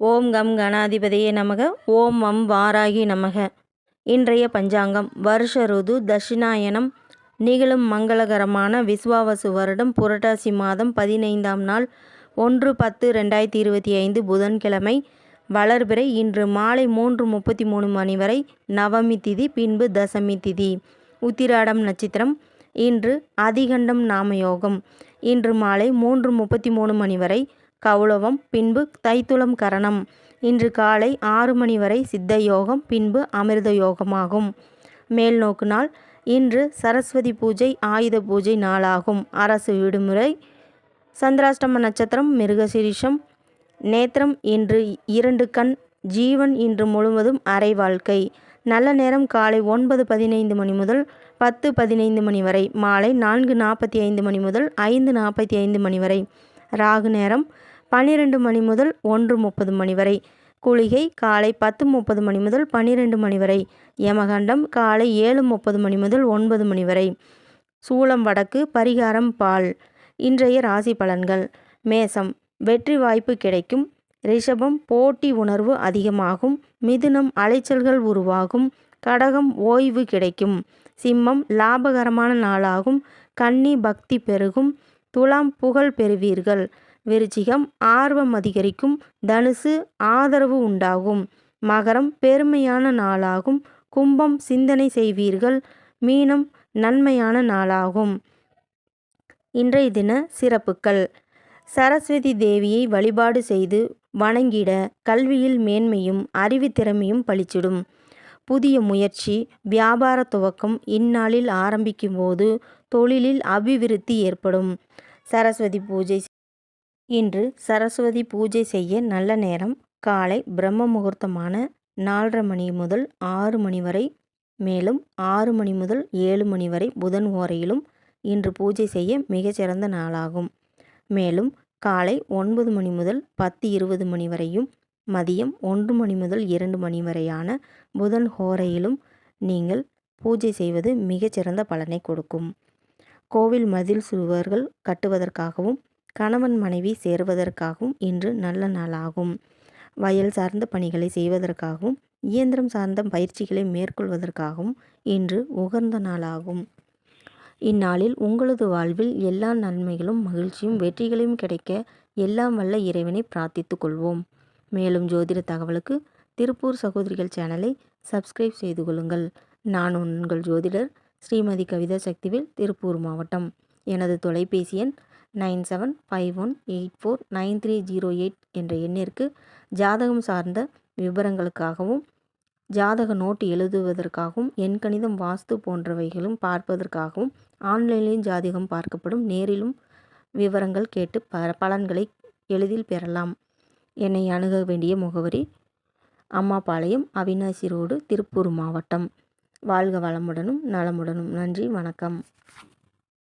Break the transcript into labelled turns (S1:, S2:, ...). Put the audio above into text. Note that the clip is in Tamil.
S1: ஓம் கம் கணாதிபதியே நமக. ஓம் வம் வாராகி நமக. இன்றைய பஞ்சாங்கம். வருஷ ருது தட்சிணாயனம். நிகழும் மங்களகரமான விஸ்வாவசு வருடம் புரட்டாசி மாதம் பதினைந்தாம் நாள் ஒன்று பத்து ரெண்டாயிரத்தி இருபத்தி ஐந்து புதன்கிழமை. வளர்பிறை இன்று மாலை மூன்று முப்பத்தி மூணு மணி வரை நவமி திதி பின்பு தசமி திதி. உத்திராடம் நட்சத்திரம். இன்று அதிகண்டம் நாமயோகம். இன்று மாலை மூன்று முப்பத்தி மூணு மணி வரை கௌளவம் பின்பு தைத்துளம் கரணம். இன்று காலை ஆறு மணி வரை சித்த யோகம் பின்பு அமிர்த யோகமாகும். மேல் நோக்கு நாள் இன்று சரஸ்வதி பூஜை ஆயுத பூஜை நாளாகும். அரசு விடுமுறை சந்திராஷ்டம நட்சத்திரம் மிருகசிரிஷம். நேத்திரம் இன்று இரண்டு கண் ஜீவன் இன்று முழுவதும் அரை வாழ்க்கை. நல்ல நேரம் காலை ஒன்பது பதினைந்து மணி முதல் பத்து பதினைந்து மணி வரை மாலை நான்கு நாற்பத்தி ஐந்து மணி முதல் ஐந்து நாற்பத்தி ஐந்து மணி வரை. ராகு நேரம் பன்னிரெண்டு மணி முதல் ஒன்று முப்பது மணி வரை. குளிகை காலை பத்து முப்பது மணி முதல் பன்னிரெண்டு மணி வரை. யமகண்டம் காலை ஏழு முப்பது மணி முதல் ஒன்பது மணி வரை. சூளம் வடக்கு பரிகாரம் பால். இன்றைய ராசி பலன்கள். மேசம். வெற்றி வாய்ப்பு கிடைக்கும். ரிஷபம் போட்டி உணர்வு அதிகமாகும். மிதுனம் அலைச்சல்கள் உருவாகும். கடகம் ஓய்வு கிடைக்கும். சிம்மம் லாபகரமான நாளாகும். கன்னி பக்தி பெருகும். துலாம் புகழ் பெறுவீர்கள். விருச்சிகம் ஆர்வம் அதிகரிக்கும் தனுசு ஆதரவு உண்டாகும். மகரம் பெருமையான நாளாகும். கும்பம் சிந்தனை செய்வீர்கள். மீனம் நன்மையான நாளாகும். இன்றைய தின சிறப்புகள். சரஸ்வதி தேவியை வழிபாடு செய்து வணங்கிட கல்வியில் மேன்மையும் அறிவுத்திறமையும் பளிச்சிடும் புதிய முயற்சி வியாபார துவக்கம் இந்நாளில் ஆரம்பிக்கும் போது தொழிலில் அபிவிருத்தி ஏற்படும். சரஸ்வதி பூஜை இன்று சரஸ்வதி பூஜை செய்ய நல்ல நேரம். காலை பிரம்ம முகூர்த்தமான நாலரை மணி முதல் ஆறு மணி வரை. மேலும் ஆறு மணி முதல் ஏழு மணி வரை புதன் ஓரையிலும் இன்று பூஜை செய்ய மிகச்சிறந்த நாளாகும். மேலும் காலை ஒன்பது மணி முதல் பத்து இருபது மணி வரையும் மதியம் ஒன்று மணி முதல் இரண்டு மணி வரையான புதன் ஹோரையிலும் நீங்கள் பூஜை செய்வது மிகச்சிறந்த பலனை கொடுக்கும். கோவில் மதில் சுவர்கள் கட்டுவதற்காகவும் கணவன் மனைவி சேருவதற்காகவும் இன்று நல்ல நாளாகும். வயல் சார்ந்த பணிகளை செய்வதற்காகவும் இயந்திரம் சார்ந்த பயிற்சிகளை மேற்கொள்வதற்காகவும் இன்று உகந்த நாளாகும். இந்நாளில் உங்களது வாழ்வில் எல்லா நன்மைகளும் மகிழ்ச்சியும் வெற்றிகளையும் கிடைக்க எல்லாம் வல்ல இறைவனை பிரார்த்தித்து கொள்வோம். மேலும் ஜோதிட தகவலுக்கு திருப்பூர் சகோதரிகள் சேனலை சப்ஸ்கிரைப் செய்து கொள்ளுங்கள். நான் உங்கள் ஜோதிடர் ஸ்ரீமதி கவிதா சக்திவேல் திருப்பூர் மாவட்டம். எனது தொலைபேசி எண் nine seven five one eight four nine three zero eight என்ற எண்ணிற்கு ஜாதகம் சார்ந்த விவரங்களுக்காகவும் ஜாதக நோட்டு எழுதுவதற்காகவும் எண்கணிதம் வாஸ்து போன்றவைகளும் பார்ப்பதற்காகவும் ஆன்லைனிலும் ஜாதகம் பார்க்கப்படும் நேரிலும் விவரங்கள் கேட்டு ப பலன்களை எளிதில் பெறலாம். என்னை அணுக வேண்டிய முகவரி அம்மாபாளையம் அவினாசி ரோடு திருப்பூர் மாவட்டம். வாழ்க வளமுடனும் நலமுடனும். நன்றி வணக்கம்.